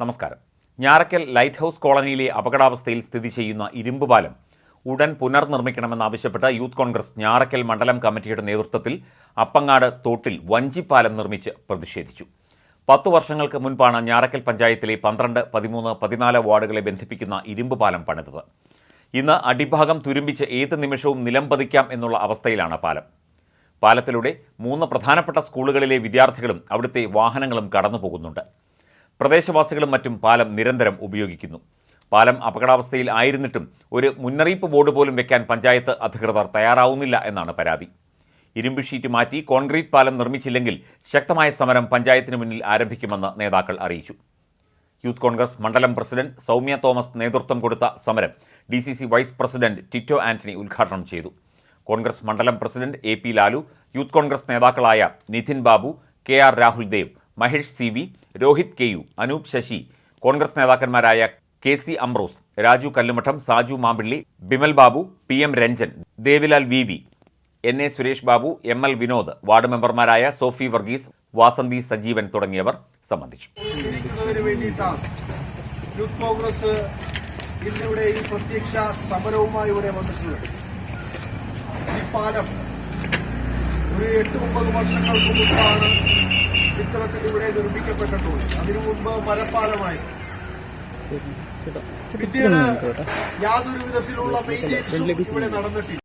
നമസ്കാരം. Njarakkal light house കോളനിയിലെ അപകടാവസ്ഥയിൽ സ്ഥിതി ചെയ്യുന്ന ഇരുമ്പ് പാലം ഉടൻ പുനർനിർമ്മിക്കണമെന്നാവശ്യപ്പെട്ട് യൂത്ത് കോൺഗ്രസ് ഞാറക്കൽ മണ്ഡലം കമ്മിറ്റിയുടെ നേതൃത്വത്തിൽ അപ്പങ്ങാട് തോട്ടിൽ വഞ്ചിപ്പാലം നിർമ്മിച്ച് പ്രതിഷേധിച്ചു. പത്തു വർഷങ്ങൾക്ക് മുൻപാണ് ഞാറക്കൽ പഞ്ചായത്തിലെ പന്ത്രണ്ട് പതിമൂന്ന് പതിനാല് വാർഡുകളെ ബന്ധിപ്പിക്കുന്ന ഇരുമ്പ് പാലം പണിതത്. ഇന്ന് അടിഭാഗം തുരുമ്പിച്ച് ഏത് നിമിഷവും നിലം പതിക്കാം എന്നുള്ള അവസ്ഥയിലാണ് പാലം. പാലത്തിലൂടെ മൂന്ന് പ്രധാനപ്പെട്ട സ്കൂളുകളിലെ വിദ്യാർത്ഥികളും അവിടുത്തെ വാഹനങ്ങളും കടന്നു പോകുന്നുണ്ട് പ്രദേശവാസികളും മറ്റും പാലം നിരന്തരം ഉപയോഗിക്കുന്നു. പാലം അപകടാവസ്ഥയിൽ ആയിരുന്നിട്ടും ഒരു മുന്നറിയിപ്പ് ബോർഡ് പോലും വെക്കാൻ പഞ്ചായത്ത് അധികൃതർ തയ്യാറാവുന്നില്ല എന്നാണ് പരാതി. ഇരുമ്പ് ഷീറ്റ് മാറ്റി കോൺക്രീറ്റ് പാലം നിർമ്മിച്ചില്ലെങ്കിൽ ശക്തമായ സമരം പഞ്ചായത്തിന് മുന്നിൽ ആരംഭിക്കുമെന്ന് നേതാക്കൾ അറിയിച്ചു. യൂത്ത് കോൺഗ്രസ് മണ്ഡലം പ്രസിഡന്റ് സൗമ്യ തോമസ് നേതൃത്വം കൊടുത്ത സമരം D vice president Tito Antony ഉദ്ഘാടനം ചെയ്തു. കോൺഗ്രസ് മണ്ഡലം president A P Lalu youth Congress നേതാക്കളായ Nithin Babu K R Rahul Dev Mahesh C V Rohith K U Anoop Sasi Congress നേതാക്കന്മാരായ K C Ambrose Raju Kallumadom Saju Mampilly Bimal Babu P M Ranjan Devilal V V N A Suresh Babu M L Vinod ward മെമ്പർമാരായ Sophie Varghese Vasanthi Sajeevan തുടങ്ങിയവർ സംബന്ധിച്ചു. Youth Congress ഇന്നിവിടെ ഈ പ്രത്യക്ഷ സമരവുമായി ഇവിടെ വന്നിട്ടുള്ളത്. ഈ പാലം ഒരു എട്ട് ഒമ്പത് വർഷങ്ങൾക്ക് മുമ്പാണ് ഇത്തരത്തിൽ ഇവിടെ നിർമ്മിക്കപ്പെട്ടിട്ടുള്ളത് അതിനു മുമ്പ് മരപ്പാലമായി. പിന്നീട് യാതൊരു വിധത്തിലുള്ള മെയിന്റെനൻസും ഇവിടെ നടന്നിട്ടില്ല.